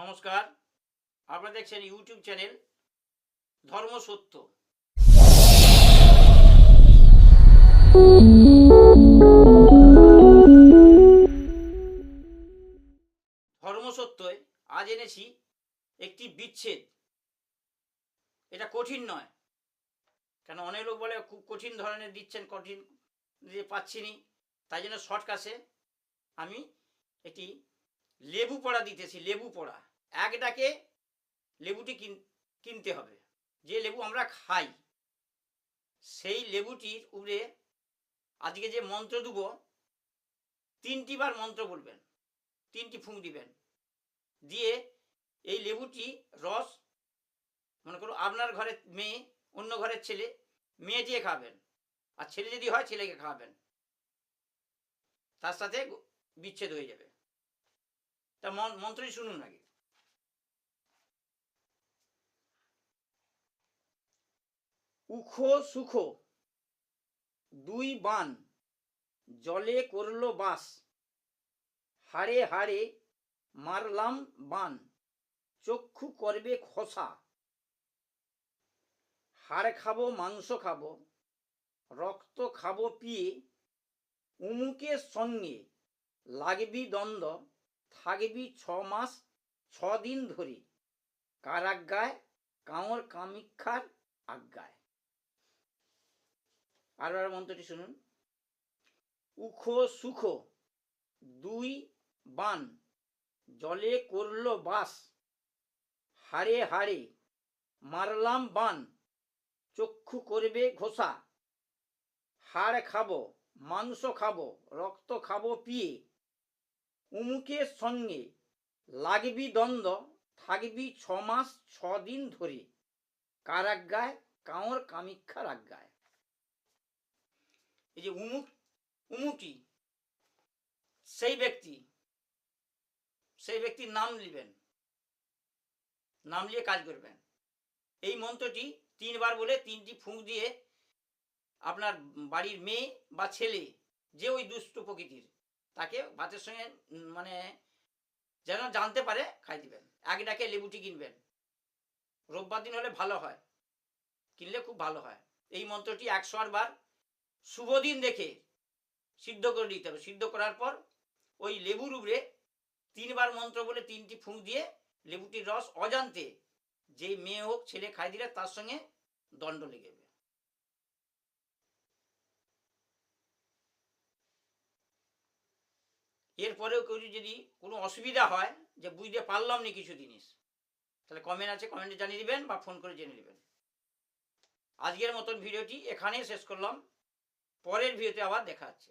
নমস্কার। আপনারা দেখছেন ইউটিউব চ্যানেল ধর্ম সত্য। ধর্ম সত্যয় আজ এনেছি একটি বিচ্ছেদ। এটা কঠিন নয়। কেন অনেক লোক বলে খুব কঠিন ধরনের দিচ্ছেন, কঠিন দিয়ে পাচ্ছিনি তাই জন্য শর্টকাটে আমি একটি লেবু পড়া দিতেছি, লেবু পড়া। এক ডাকে লেবুটি কিন- কিনতে হবে। যে লেবু আমরা খাই, সেই লেবুটির উপরে আজকে যে মন্ত্র দেব, তিনটি বার মন্ত্র বলবেন, তিনটি ফুঁক দিবেন। দিয়ে এই লেবুটি রস, মনে করো আপনার ঘরের মেয়ে, অন্য ঘরের ছেলে, মেয়ে দিয়ে খাবেন। আর ছেলে যদি হয়, ছেলেকে খাওয়াবেন। তার সাথে বিচ্ছেদ হয়ে যাবে। তা মন্ত্রই শুনুন আগে। উখো সুখো, দুই বান, জলে করল বাস হাড়ে হাড়ে মারলাম বান, চক্ষু করবে খসা, হাড় খাব, মাংস খাব, রক্ত খাব পিয়ে, উমুকের সঙ্গে লাগবি দ্বন্দ্ব থাকবি ছ মাস, ছ দিন ধরে। কার আজ্ঞায় কাঁওর কামিক্ষার আজ্ঞায়। আর আর মন্ত্রটি শুনুন। উখো সুখো, দুই বান, জলে করল বাস। হাড়ে হাড়ে মারলাম বান, চক্ষু করবে ঘোষা। হাড় খাব, মাংস খাব, রক্ত খাব পিয়ে। উমুকের সঙ্গে লাগবি দ্বন্দ্ব, থাকবি ছ মাস ছ দিন ধরে। কার আজ্ঞায় কাঁওর কামিক্ষার আজ্ঞায়। এই যে উমুক উমুকি সেই ব্যক্তি, সেই ব্যক্তির নাম নেবেন নাম নিয়ে কাজ করবেন। এই মন্ত্রটি তিনবার বলে তিনটি ফুঁক দিয়ে আপনার বাড়ির মেয়ে বা ছেলে, যে ওই দুষ্ট প্রকৃতির তাকে ভাতের সঙ্গে মানে যেন জানতে পারে, খাই দিবেন। এক ডাকে লেবুটি কিনবেন। রোববার দিন হলে ভালো হয়। কিনলে খুব ভালো হয়। এই মন্ত্রটি একশো বার শুভ দিন দেখে সিদ্ধ করে দিতে হবে। সিদ্ধ করার পর ওই লেবুর উপরে তিনবার মন্ত্র বলে তিনটি ফুঁক দিয়ে লেবুটির রস অজান্তে যেই মেয়ে হোক, ছেলে খাই দিলে তার সঙ্গে দণ্ড লেগে যাবে। এরপরেও কেউ যদি কোনো অসুবিধা হয় যে বুঝতে পারলাম না কিছু জিনিস, তাহলে কমেন্ট আছে কমেন্টে জানিয়ে দেবেন বা ফোন করে জেনে নেবেন। আজকের মতন ভিডিওটি এখানেই শেষ করলাম। পরের ভিডিওতে আবার দেখা হচ্ছে।